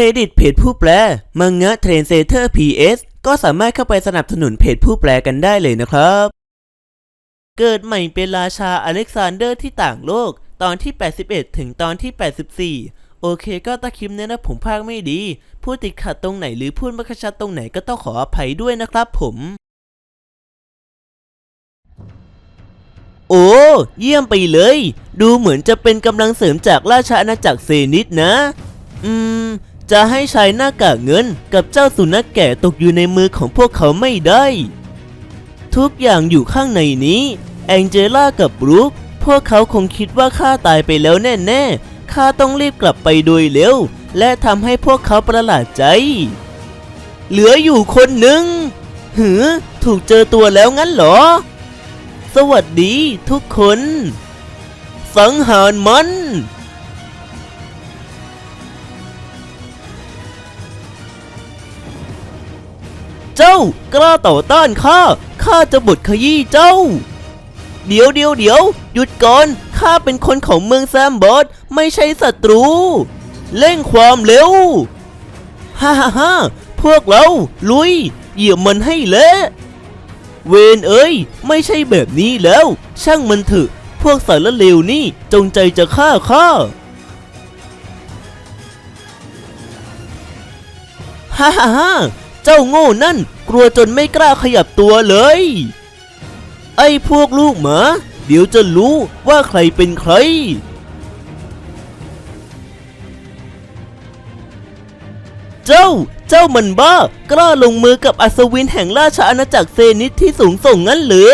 รดิตเพจผู้แปล มังงะเทรนเซเตอร์ PS ก็สามารถเข้าไปสนับสนุนเพจผู้แปลกันได้เลยนะครับ เกิดใหม่เป็นราชาอเล็กซานเดอร์ที่ต่างโลก ตอนที่ 81 ถึงตอนที่ 84 โอเคก็ตะคลิปเนี้ยนะผมพากไม่ดี พูดติดขัดตรงไหนหรือพูดไม่ชัดตรงไหนก็ต้องขออภัยด้วยนะครับผม โอ้ เยี่ยมไปเลย ดูเหมือนจะเป็นกำลังเสริมจากราชาอาณาจักรเซนิดนะ อืม จะให้ชายหน้ากากเงินกับเจ้าสุนัขแก่ตกอยู่ในมือของพวกเขาไม่ได้ ทุกอย่างอยู่ข้างในนี้ แองเจล่ากับบรูคพวกเขาคงคิดว่าข้าตายไปแล้วแน่ๆข้าต้องรีบกลับไปโดยเร็ว และทำให้พวกเขาประหลาดใจ เหลืออยู่คนหนึ่งหือ ถูกเจอตัวแล้วงั้นเหรอ สวัสดีทุกคน สังหารมัน เจ้า กล้าต่อต้านข้าข้าจะบดขยี้เจ้า เดี๋ยวเดี๋ยวเดี๋ยวหยุดก่อนข้าเป็นคนของเมืองแซมบอสไม่ใช่ศัตรู เร่งความเร็วฮ่าฮ่าฮ่าพวกเรา ลุยเหยียบมันให้เละเวนเอ้ย ไม่ใช่แบบนี้แล้ว ช่างมันเถอะ พวกสารเลวนี่จงใจจะฆ่าข้าฮ่าฮ่าฮ่า จ้าโง่นั่นกลัวจนไม่กล้าขยับตัวเลย ไอ้พวกลูกหมา เดี๋ยวจะรู้ว่าใครเป็นใคร เจ้า เจ้ามันบ้า กล้าลงมือกับอัศวินแห่งราชอาณาจักรเซนิสที่สูงส่งงั้นเหรือ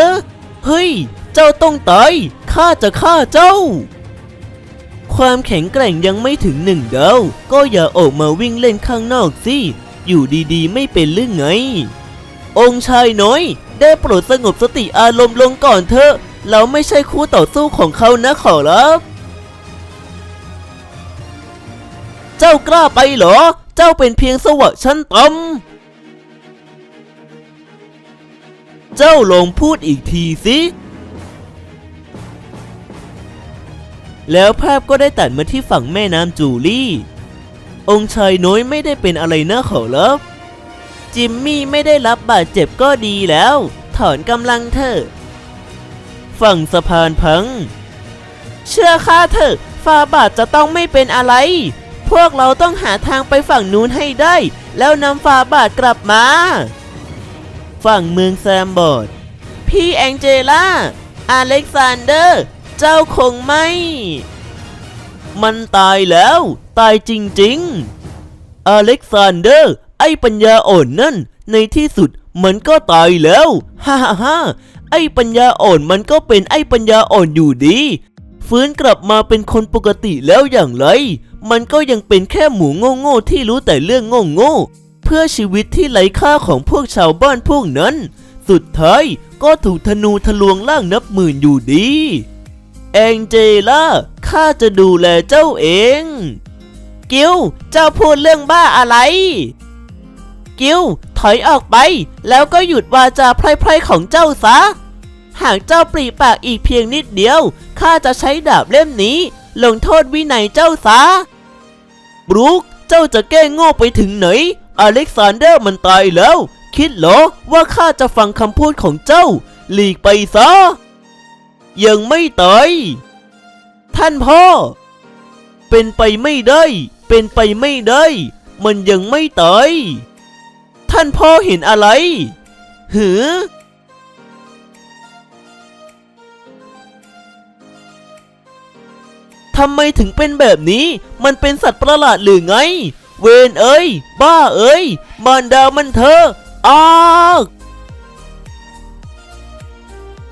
เฮ้ย เจ้าต้องตาย ข้าจะฆ่าเจ้า ความแข็งแกร่งยังไม่ถึงหนึ่งเดาวก็อย่าออกมาวิ่งเล่นข้างนอกสิ อยู่ดีๆ ไม่เป็นเรื่องไง องค์ชายน้อย ได้โปรดสงบสติอารมณ์ลงก่อนเถอะ เราไม่ใช่คู่ต่อสู้ของเขานะขอรับ เจ้ากล้าไปเหรอ เจ้าเป็นเพียงสวะชั้นต่ำเจ้าลองพูดอีกทีสิแล้วภาพก็ได้ตัดมาที่ฝั่งแม่น้ำจูลี่ องค์ชายน้อยไม่ได้เป็นอะไรนะขอรับจิมมี่ไม่ได้รับบาดเจ็บก็ดีแล้ว ถอนกำลังเถอะฝั่งสะพานพัง เชื่อข้าเถอะฟาบาทจะต้องไม่เป็นอะไร พวกเราต้องหาทางไปฝั่งนู้นให้ได้ แล้วนำฟาบาทกลับมา ฝั่งเมืองแซมบอร์ด พี่แองเจล่า อเล็กซานเดอร์ เจ้าคงไม่ มันตายแล้ว ตายจริงๆ อเล็กซานเดอร์ ไอ้ปัญญาอ่อนนั่น ในที่สุดมันก็ตายแล้วฮ่าฮ่าฮ่าไอ้ปัญญาอ่อนมันก็เป็นไอ้ปัญญาอ่อนอยู่ดี ฟื้นกลับมาเป็นคนปกติแล้วอย่างไร มันก็ยังเป็นแค่หมูโง่ๆที่รู้แต่เรื่องโง่ๆเพื่อชีวิตที่ไร้ค่าของพวกชาวบ้านพวกนั้น สุดท้ายก็ถูกธนูทะลวงล่างนับหมื่นอยู่ดี แองเจล่าข้าจะดูแลเจ้าเอง กิวเจ้าพูดเรื่องบ้าอะไร กิวถอยออกไป แล้วก็หยุดวาจาไพร่ๆของเจ้าซะ หากเจ้าปรีปากอีกเพียงนิดเดียวข้าจะใช้ดาบเล่มนี้ ลงโทษวินัยเจ้าซะบรูคเจ้าจะแก้โง่ไปถึงไหน อเล็กซานเดอร์มันตายแล้ว คิดเหรอว่าข้าจะฟังคำพูดของเจ้า หลีกไปซะ ยังไม่ตายท่านพ่อ เป็นไปไม่ได้ เป็นไปไม่ได้ มันยังไม่ตาย ท่านพ่อเห็นอะไร หือ ทำไมถึงเป็นแบบนี้ มันเป็นสัตว์ประหลาดหรือไง เวนเอ้ย บ้าเอ้ย มารดามันเธออาก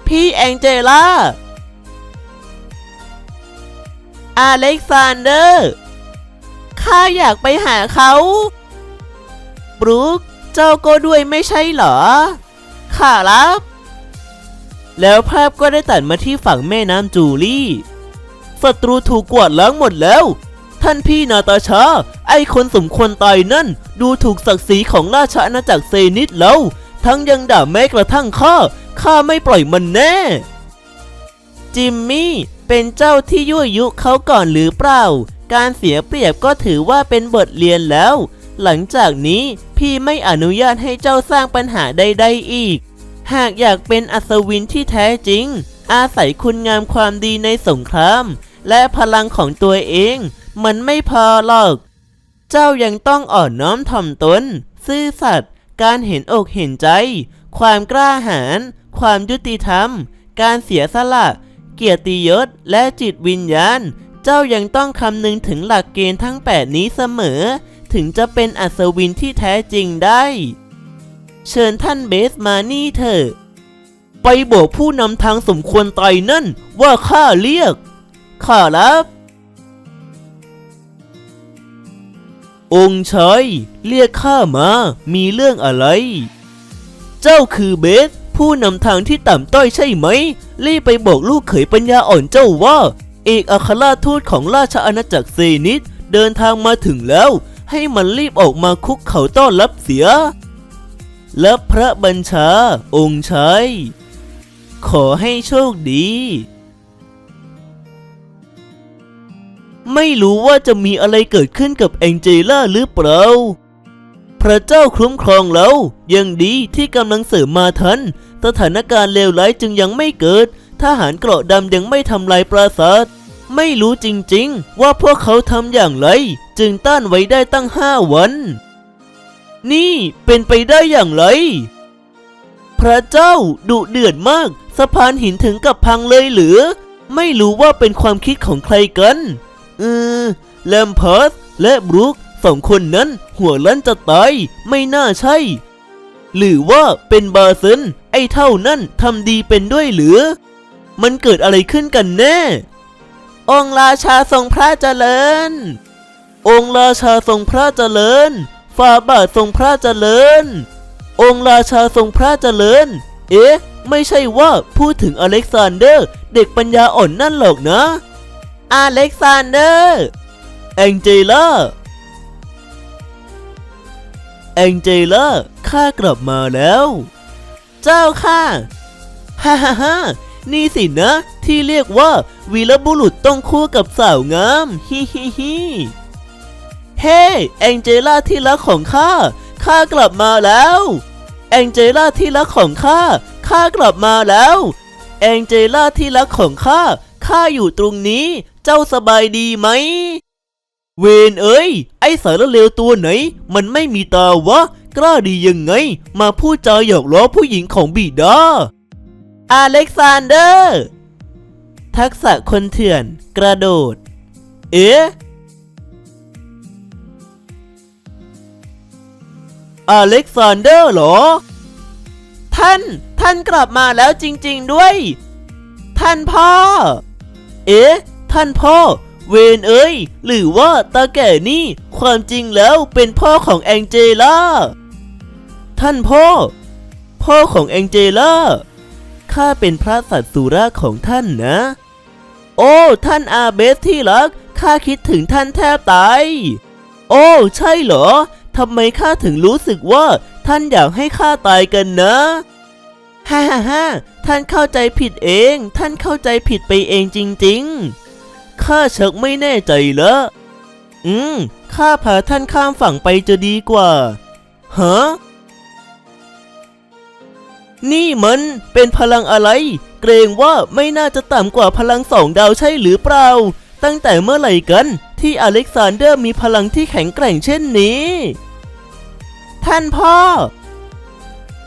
พี่แองเจล่า อเล็กซานเดอร์ ข้าอยากไปหาเขาบรูคเจ้าก็ด้วยไม่ใช่เหรอข้ารับ แล้วภาพก็ได้ตัดมาที่ฝั่งแม่น้ำจูลี่ศัตรูถูกกวาดล้างหมดแล้ว ท่านพี่นาตาชา ไอคนสมควรตายนั่น ดูถูกศักดิ์ศรีของราชอาณาจักรเซนิสแล้ว ทั้งยังด่าแม้กระทั่งข้า ข้าไม่ปล่อยมันแน่ จิมมี่ เป็นเจ้าที่ยั่วยุเขาก่อนหรือเปล่า การเสียเปรียบก็ถือว่าเป็นบทเรียนแล้ว หลังจากนี้พี่ไม่อนุญาตให้เจ้าสร้างปัญหาใดๆอีก หากอยากเป็นอัศวินที่แท้จริง อาศัยคุณงามความดีในสงคราม และพลังของตัวเอง มันไม่พอหรอก เจ้ายังต้องอ่อนน้อมถ่อมตน ซื่อสัตย์การเห็นอกเห็นใจ ความกล้าหาญความยุติธรรม การเสียสละ เกียรติยศและจิตวิญญาณ เจ้ายังต้องคำนึงถึงหลักเกณฑ์ทั้ง 8 นี้เสมอ ถึงจะเป็นอัศวินที่แท้จริงได้ เชิญท่านเบสมานี่เถอะ ไปบอกผู้นำทางสมควรตายนั่น ว่าข้าเรียก ข้ารับ องค์ชายเรียกข้ามา มีเรื่องอะไร เจ้าคือเบส ผู้นำทางที่ต่ำต้อยใช่ไหม รีบไปบอกลูกเขยปัญญาอ่อนเจ้าว่า อกอัครราชทูตของราชอาณาจักรเซนิสเดินทางมาถึงแล้ว ให้มันรีบออกมาคุกเข่าต้อนรับเสีย และพระบัญชา องค์ชายขอให้โชคดี ไม่รู้ว่าจะมีอะไรเกิดขึ้นกับแองเจล่าหรือเปล่าพระเจ้าคุ้มครองแล้วยังดีที่กำลังเสริมมาทัน สถานการณ์เลวร้ายจึงยังไม่เกิด ทหารเกราะดำยังไม่ทำลายปราสาทไม่รู้จริงๆ ว่าพวกเขาทำอย่างไร จึงต้านไว้ได้ตั้งห้าวัน นี่เป็นไปได้อย่างไร พระเจ้าดุเดือดมาก สะพานหินถึงกับพังเลยหรือ ไม่รู้ว่าเป็นความคิดของใครกันเออแลมเพิร์สและบรูคสองคนนั้นหัวล้นจะตายไม่น่าใช่ หรือว่าเป็นบาเซนไอ้เท่านั่นทำดีเป็นด้วยหรือ มันเกิดอะไรขึ้นกันแน่ องค์ราชาทรงพระเจริญ องค์ราชาทรงพระเจริญฝ่าบาททรงพระเจริญ องค์ราชาทรงพระเจริญ เอ๊ะ ไม่ใช่ว่าพูดถึงอเล็กซานเดอร์ เด็กปัญญาอ่อนนั่นหรอกนะ อเล็กซานเดอร์ แองเจล่า แองเจล่า ข้ากลับมาแล้ว เจ้าค่ะ ฮ่าฮ่าฮ่า นี่สินะ ที่เรียกว่าวีรบุรุษต้องคู่กับสาวงามฮิฮิฮิเฮ้แองเจล่าที่รักของข้าข้ากลับมาแล้วแองเจล่าที่รักของข้าข้ากลับมาแล้วแองเจล่าที่รักของข้าข้าอยู่ตรงนี้ เจ้าสบายดีไหม เวนเอ้ย ไอสารเลวตัวไหน มันไม่มีตาวะ กล้าดียังไง มาพูดจาหยอกล้อผู้หญิงของบิดา อเล็กซานเดอร์ ทักษะคนเถื่อน กระโดด เอ๊ะอเล็กซานเดอร์เหรอ ท่าน ท่านกลับมาแล้วจริง ๆ ด้วย ท่านพ่อ เอ๊ะ ท่านพ่อ เวนเอ้ย หรือว่าตาแก่นี่ความจริงแล้วเป็นพ่อของแองเจล่า ท่านพ่อ พ่อของแองเจล่า ข้าเป็นพระสัตสุราของท่านนะ โอ้ ท่านอาเบสที่รัก ข้าคิดถึงท่านแทบตาย โอ้ ใช่เหรอทำไมข้าถึงรู้สึกว่าท่านอยากให้ข้าตายกันนะ ฮ่าฮ่าฮ่าท่านเข้าใจผิดเอง ท่านเข้าใจผิดไปเองจริงๆ ข้าชักไม่แน่ใจละอืม ข้าพาท่านข้ามฝั่งไปจะดีกว่าฮะ นี่มันเป็นพลังอะไร เกรงว่าไม่น่าจะต่ำกว่าพลังสองดาวใช่หรือเปล่า ตั้งแต่เมื่อไหร่กันที่อเล็กซานเดอร์มีพลังที่แข็งแกร่งเช่นนี้ ท่านพ่อ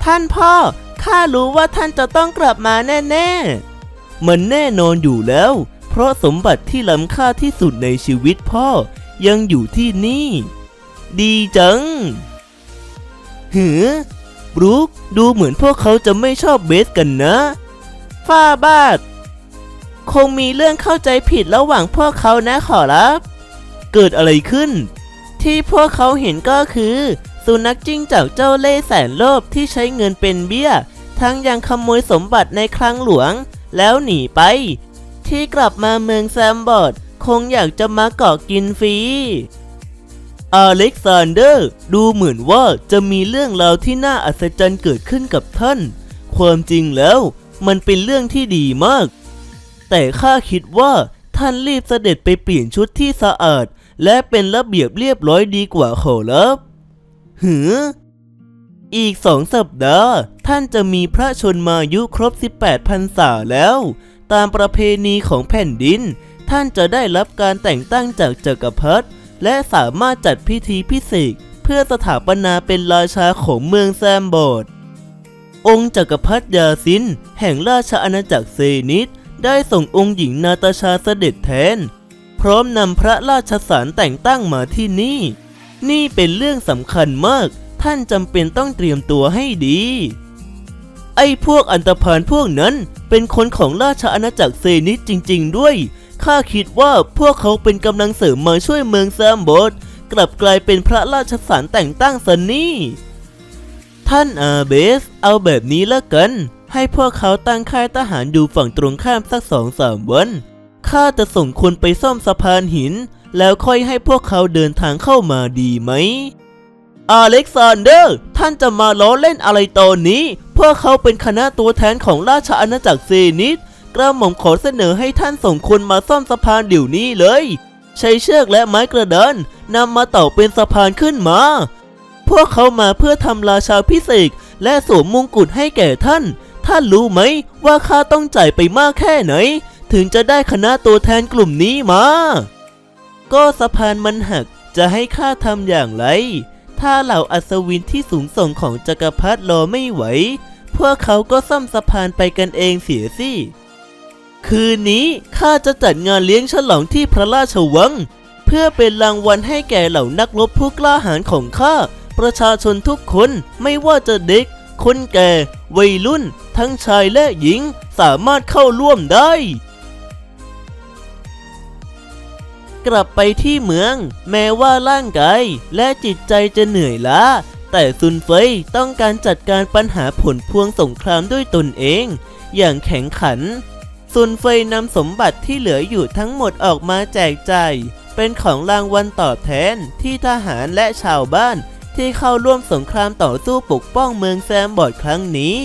ท่านพ่อ ข้ารู้ว่าท่านจะต้องกลับมาแน่ ๆ มันแน่นอนอยู่แล้ว เพราะสมบัติที่ล้ำค่าที่สุดในชีวิตพ่อยังอยู่ที่นี่ ดีจัง หือ บรูคดูเหมือนพวกเขาจะไม่ชอบเบสกันนะฝ้าบาทคงมีเรื่องเข้าใจผิดระหว่างพวกเขานะขอรับ เกิดอะไรขึ้น ที่พวกเขาเห็นก็คือ สุนัขจิ้งจอกเจ้าเล่แสนโลภที่ใช้เงินเป็นเบี้ย ทั้งยังขโมยสมบัติในคลังหลวง แล้วหนีไป ที่กลับมาเมืองแซมบอร์ดคงอยากจะมาเกาะกินฟรี อเล็กซานเดอร์ดูเหมือนว่าจะมีเรื่องราวที่น่าอัศจรรย์เกิดขึ้นกับท่าน ความจริงแล้วมันเป็นเรื่องที่ดีมาก แต่ข้าคิดว่าท่านรีบเสด็จไปเปลี่ยนชุดที่สะอาด และเป็นระเบียบเรียบร้อยดีกว่าขอรับหืออีกสองสัปดาห์ท่านจะมีพระชนมายุครบ 18พรรษาแล้ว ตามประเพณีของแผ่นดิน ท่านจะได้รับการแต่งตั้งจากจักรพรรดิ และสามารถจัดพิธีพิเศษเพื่อสถาปนาเป็นราชาของเมืองแซมบอดองค์จักรพรรดิยาซินแห่งราชอาณาจักรเซนิดได้ส่งองค์หญิงนาตาชาเสด็จแทน พร้อมนำพระราชสารแต่งตั้งมาที่นี่ นี่เป็นเรื่องสำคัญมาก ท่านจำเป็นต้องเตรียมตัวให้ดี ไอ้พวกอันตพานพวกนั้นเป็นคนของราชอาณาจักรเซนิดจริง ๆ ด้วย ข้าคิดว่าพวกเขาเป็นกำลังเสริมมาช่วยเมืองแซมบอดกลับกลายเป็นพระราชสารแต่งตั้งซะนี่ ท่านอาเบส เอาแบบนี้ละกัน ให้พวกเขาตั้งค่ายทหารอยู่ฝั่งตรงข้ามสักสองสามวันข้าจะส่งคนไปซ่อมสะพานหิน แล้วค่อยให้พวกเขาเดินทางเข้ามาดีไหมอเล็กซานเดอร์ ท่านจะมาล้อเล่นอะไรตอนนี้ พวกเขาเป็นคณะตัวแทนของราชอาณาจักรเซนิด กระหม่อมขอเสนอให้ท่านส่งคนมาซ่อมสะพานเดี๋ยวนี้เลย ใช้เชือกและไม้กระดานนำมาต่อเป็นสะพานขึ้นมา พวกเขามาเพื่อทำราชาพิเศษและสวมมงกุฎให้แก่ท่าน ท่านรู้ไหมว่าข้าต้องจ่ายไปมากแค่ไหน ถึงจะได้คณะตัวแทนกลุ่มนี้มา ก็สะพานมันหักจะให้ข้าทำอย่างไร ถ้าเหล่าอัศวินที่สูงส่งของจักรพรรดิรอไม่ไหวพวกเขาก็ซ่อมสะพานไปกันเองเสียสิ คืนนี้ข้าจะจัดงานเลี้ยงฉลองที่พระราชวัง เพื่อเป็นรางวัลให้แก่เหล่านักรบผู้กล้าหาญของข้า ประชาชนทุกคนไม่ว่าจะเด็ก คนแก่ วัยรุ่น ทั้งชายและหญิงสามารถเข้าร่วมได้ กลับไปที่เมือง แม้ว่าร่างกายและจิตใจจะเหนื่อยล้าแต่ซุนเฟยต้องการจัดการปัญหาผลพวงสงครามด้วยตนเอง อย่างแข็งขัน ซุนเฟยนำสมบัติที่เหลืออยู่ทั้งหมดออกมาแจกจ่ายเป็นของรางวัลตอบแทนที่ทหารและชาวบ้าน ที่เข้าร่วมสงครามต่อสู้ปกป้องเมืองแซมบอร์ดครั้งนี้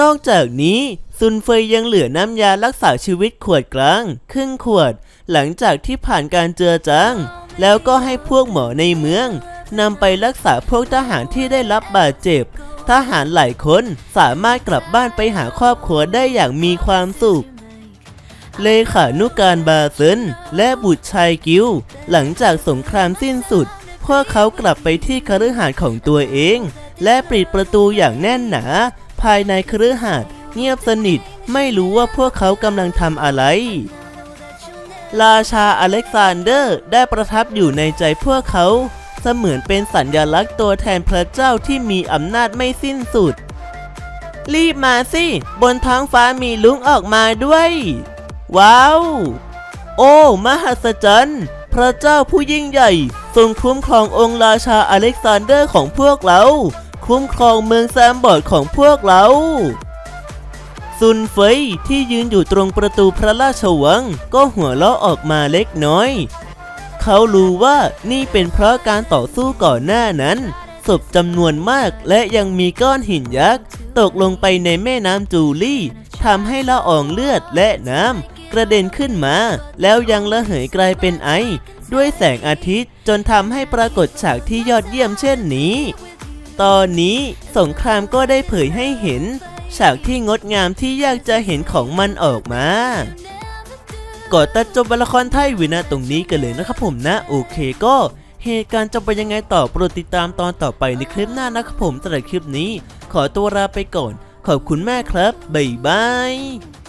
นอกจากนี้ซุนเฟยยังเหลือน้ำยารักษาชีวิตขวดกลาง ครึ่งขวด หลังจากที่ผ่านการเจือจางแล้วก็ให้พวกหมอในเมืองนำไปรักษาพวกทหารที่ได้รับบาดเจ็บ ทหารหลายคนสามารถกลับบ้านไปหาครอบครัวได้อย่างมีความสุข เลขานุการบาเซนและบุตรชายกิว หลังจากสงครามสิ้นสุด พวกเขากลับไปที่คฤหาสน์ของตัวเอง และปิดประตูอย่างแน่นหนา ภายในคฤหาสน์เงียบสนิทไม่รู้ว่าพวกเขากำลังทำอะไร ราชาอเล็กซานเดอร์ได้ประทับอยู่ในใจพวกเขา เสมือนเป็นสัญญลักษณ์ตัวแทนพระเจ้าที่มีอำนาจไม่สิ้นสุด รีบมาสิ บนท้องฟ้ามีลุงออกมาด้วย ว้าว โอ้ มหัศจรรย์พระเจ้าผู้ยิ่งใหญ่ ทรงคุ้มครององค์ราชาอเล็กซานเดอร์ของพวกเรา คุ้มครองเมืองแซมบอร์ดของพวกเรา ซุนเฟยที่ยืนอยู่ตรงประตูพระราชวัง ก็หัวเราะออกมาเล็กน้อย เขารู้ว่านี่เป็นเพราะการต่อสู้ก่อนหน้านั้น ศพจำนวนมากและยังมีก้อนหินยักษ์ ตกลงไปในแม่น้ำจูลี่ทำให้ละอองเลือดและน้ำกระเด็นขึ้นมา แล้วยังระเหยกลายเป็นไอ ด้วยแสงอาทิตย์จนทำให้ปรากฏฉากที่ยอดเยี่ยมเช่นนี้ ตอนนี้สงครามก็ได้เผยให้เห็น ฉากที่งดงามที่ยากจะเห็นของมันออกมา ก็ตัดจบบละครไทยวินาตรงนี้กันเลยนะครับผมนะโอเคก็เหตุการณ์จะเป็นยังไงต่อโปรดติดตามตอนต่อไปในคลิปหน้านะครับผมสำหรับคลิปนี้ ขอตัวลาไปก่อน ขอบคุณมากครับบ๊ายบาย